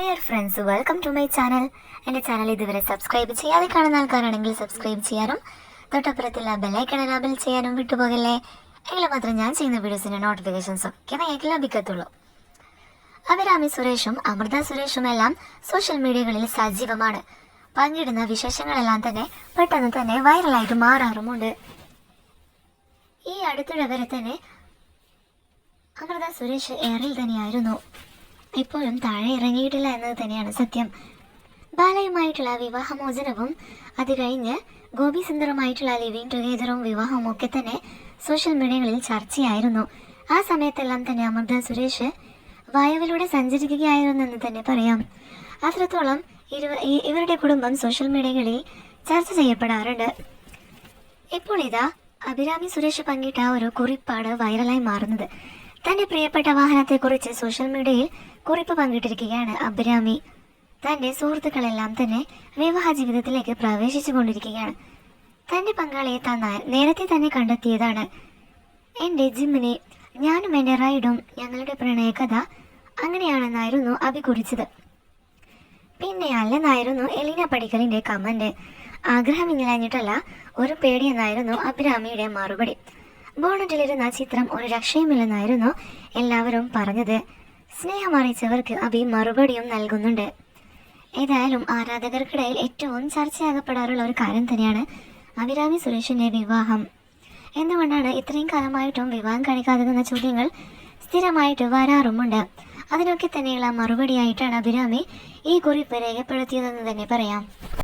Dear friends welcome to my channel എന്റെ channel ഇതുവരെ subscribe ചെയ്യാതെ കാണുന്ന ആൾക്കാരാണെങ്കിൽ സബ്സ്ക്രൈബ് ചെയ്യാനും തൊട്ടപ്പുറത്തുള്ള ബെല്ലൈക്കൺ എനാബിൾ ചെയ്യാനും വിട്ടുപോകല്ലേ? എങ്കിൽ മാത്രം ഞാൻ ചെയ്യുന്ന വീഡിയോസിന്റെ നോട്ടിഫിക്കേഷൻസ് ഒക്കെ നിങ്ങൾക്ക് ലഭിക്കത്തുള്ളൂ. അഭിരാമി സുരേഷും അമൃത സുരേഷും എല്ലാം സോഷ്യൽ മീഡിയകളിൽ സജീവമാണ്. പങ്കിടുന്ന വിശേഷങ്ങളെല്ലാം തന്നെ പെട്ടെന്ന് തന്നെ വൈറലായിട്ട് മാറാറുമുണ്ട്. ഈ അടുത്തിടെ വരെ തന്നെ അമൃത സുരേഷ് എയറിൽ തന്നെയായിരുന്നു. ഇപ്പോഴും താഴെ ഇറങ്ങിയിട്ടില്ല എന്നത് തന്നെയാണ് സത്യം. ബാലയുമായിട്ടുള്ള വിവാഹമോചനവും അത് കഴിഞ്ഞ് ഗോപി സുന്ദറുമായിട്ടുള്ള ലിവിങ് ടുഗേദറും വിവാഹവും ഒക്കെ തന്നെ സോഷ്യൽ മീഡിയകളിൽ ചർച്ചയായിരുന്നു. ആ സമയത്തെല്ലാം തന്നെ അമൃത സുരേഷ് വായുവിലൂടെ സഞ്ചരിക്കുകയായിരുന്നു എന്ന് തന്നെ പറയാം. അത്രത്തോളം ഇരുവ ഇവരുടെ കുടുംബം സോഷ്യൽ മീഡിയകളിൽ ചർച്ച ചെയ്യപ്പെടാറുണ്ട്. ഇപ്പോൾ ഇതാ അഭിരാമി സുരേഷ് പങ്കിട്ട ഒരു കുറിപ്പാണ് വൈറലായി മാറുന്നത്. തന്റെ പ്രിയപ്പെട്ട വാഹനത്തെ കുറിച്ച് സോഷ്യൽ മീഡിയയിൽ കുറിപ്പ് പങ്കിട്ടിരിക്കുകയാണ് അബ്രാമി. തന്റെ സുഹൃത്തുക്കളെല്ലാം തന്നെ വിവാഹ ജീവിതത്തിലേക്ക് പ്രവേശിച്ചു കൊണ്ടിരിക്കുകയാണ് തന്റെ പങ്കാളിയെ തന്നാൽ നേരത്തെ തന്നെ കണ്ടെത്തിയതാണ്. എന്റെ ജിമ്മിനെ ഞാനും എന്റെ റൈഡും ഞങ്ങളുടെ പ്രണയകഥ അങ്ങനെയാണെന്നായിരുന്നു അഭി കുറിച്ചത്. പിന്നെ അല്ലെന്നായിരുന്നു എലീന പടിക്കലിന്റെ കമന്റ്. ആഗ്രഹമില്ലാഞ്ഞിട്ടല്ല ഒരു പേടിയെന്നായിരുന്നു അബ്രാമിയുടെ മറുപടി. ബോണറ്റിലിരുന്ന ചിത്രം ഒരു രക്ഷയുമില്ലെന്നായിരുന്നു എല്ലാവരും പറഞ്ഞത്. സ്നേഹം അറിയിച്ചവർക്ക് മറുപടിയും നൽകുന്നുണ്ട്. ഏതായാലും ആരാധകർക്കിടയിൽ ഏറ്റവും ചർച്ചയാകപ്പെടാറുള്ള ഒരു കാര്യം തന്നെയാണ് അഭിരാമി സുരേഷിന്റെ വിവാഹം. എന്തുകൊണ്ടാണ് ഇത്രയും കാലമായിട്ടും വിവാഹം കഴിക്കാതെന്ന ചോദ്യങ്ങൾ സ്ഥിരമായിട്ട് വരാറുമുണ്ട്? അതിനൊക്കെ തന്നെയുള്ള മറുപടിയായിട്ടാണ് അഭിരാമി ഈ കുറിപ്പ് രേഖപ്പെടുത്തിയതെന്ന് തന്നെ പറയാം.